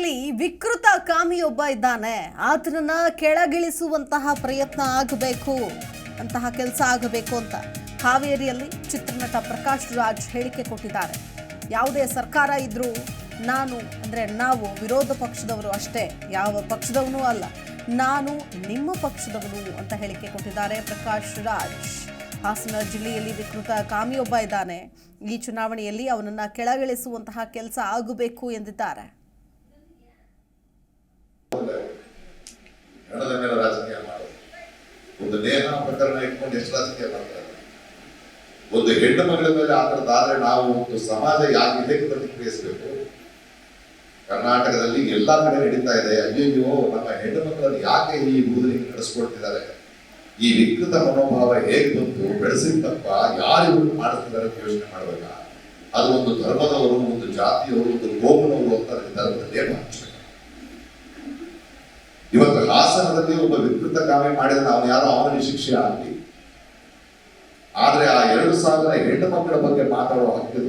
ಹಾಸನದಲ್ಲಿ ವಿಕೃತ ಕಾಮಿಯೊಬ್ಬ ಇದ್ದಾನೆ. ಆತನನ್ನ ಕೆಳಗಿಳಿಸುವಂತಹ ಪ್ರಯತ್ನ ಆಗಬೇಕು, ಅಂತಹ ಕೆಲಸ ಆಗಬೇಕು ಅಂತ ಹಾವೇರಿಯಲ್ಲಿ ಚಿತ್ರನಟ ಪ್ರಕಾಶ್ ರಾಜ್ ಹೇಳಿಕೆ ಕೊಟ್ಟಿದ್ದಾರೆ. ಯಾವುದೇ ಸರ್ಕಾರ ಇದ್ರೂ ನಾನು, ಅಂದ್ರೆ ನಾವು ವಿರೋಧ ಪಕ್ಷದವರು ಅಷ್ಟೇ, ಯಾವ ಪಕ್ಷದವನು ಅಲ್ಲ, ನಾನು ನಿಮ್ಮ ಪಕ್ಷದವನು ಅಂತ ಹೇಳಿಕೆ ಕೊಟ್ಟಿದ್ದಾರೆ ಪ್ರಕಾಶ್ ರಾಜ್. ಹಾಸನ ಜಿಲ್ಲೆಯಲ್ಲಿ ವಿಕೃತ ಕಾಮಿಯೊಬ್ಬ ಇದ್ದಾನೆ. ಈ ಚುನಾವಣೆಯಲ್ಲಿ ಅವನನ್ನ ಕೆಳಗಿಳಿಸುವಂತಹ ಕೆಲಸ ಆಗಬೇಕು ಎಂದಿದ್ದಾರೆ ಹಣದ ಮೇಲೆ ರಾಜಕೀಯ ಮಾಡೋದು ಒಂದು ನೇಹ ಪ್ರಕರಣ ಇಟ್ಕೊಂಡು ಎಷ್ಟು ರಾಜಕೀಯ ಮಾಡ್ತಾರೆ? ಒಂದು ಹೆಣ್ಣು ಮಗಳ ಮೇಲೆ ಆ ಥರದ್ದಾದ್ರೆ ನಾವು ಒಂದು ಸಮಾಜ ಯಾಕೆ ಇದಕ್ಕೆ ಪ್ರತಿಕ್ರಿಯಿಸಬೇಕು? ಕರ್ನಾಟಕದಲ್ಲಿ ಎಲ್ಲಾ ಕಡೆ ನಡೀತಾ ಇದೆ. ಅಯ್ಯಯ್ಯೋ, ನಮ್ಮ ಹೆಣ್ಣು ಮಕ್ಕಳನ್ನು ಯಾಕೆ ಈ ಬೂದಲಿಗೆ ನಡೆಸ್ಕೊಡ್ತಿದ್ದಾರೆ ಈ ವಿಕೃತ ಮನೋಭಾವ ಹೇಗೆ ಬಂತು? ಬೆಳೆಸಿದ ತಪ್ಪ ಯಾರು ಇವ್ರು ಮಾಡ್ತಿದ್ದಾರೆ ಅಂತ ಯೋಚನೆ ಮಾಡಬೇಕಾ ಅದು ಒಂದು ಧರ್ಮದವರು, ಒಂದು ಜಾತಿಯವರು, ಒಂದು ಗೋಮನವರು ಅಂತ ಹಚ್ಚಬೇಕು ಇವತ್ತು ಹಾಸನದಲ್ಲಿ ಒಬ್ಬ ವಿಕೃತ ಕಾಮೆ ಮಾಡಿದ ನಾವು ಯಾರೋ ಅವನಿಗೆ ಶಿಕ್ಷೆ ಆಗಲಿ. ಆದ್ರೆ ಆ ಎರಡು ಸಾವಿರ ಹೆಣ್ಣು ಮಕ್ಕಳ ಬಗ್ಗೆ ಮಾತಾಡುವ ಹಕ್ಕು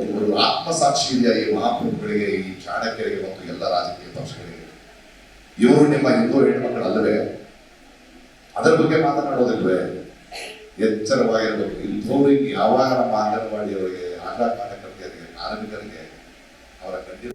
ಒಂದು ಆತ್ಮಸಾಕ್ಷಿ ಇದೆಯಾ ಈ ಮಹಾಪ್ರಭುಗಳಿಗೆ, ಈ ಚಾಣಕ್ಯರಿಗೆ ಮತ್ತು ಎಲ್ಲ ರಾಜಕೀಯ ಪಕ್ಷಗಳಿಗೆ? ಇವರು ನಿಮ್ಮ ಹಿಂದೂ ಹೆಣ್ಣುಮಕ್ಕಳು ಅಲ್ಲವೇ? ಅದರ ಬಗ್ಗೆ ಮಾತನಾಡೋದಿಲ್ವೇ? ಎಚ್ಚರವಾಗಿರಬೇಕು. ಇಂಥವ್ರಿಗೆ ಯಾವಾಗ ನಮ್ಮ ಅಂಗನವಾಡಿಯವರಿಗೆ ಆಶಾ ಕಾರ್ಯಕರ್ತೆಯರಿಗೆ, ಕಾರ್ಮಿಕರಿಗೆ ಅವರ ಖಂಡಿತ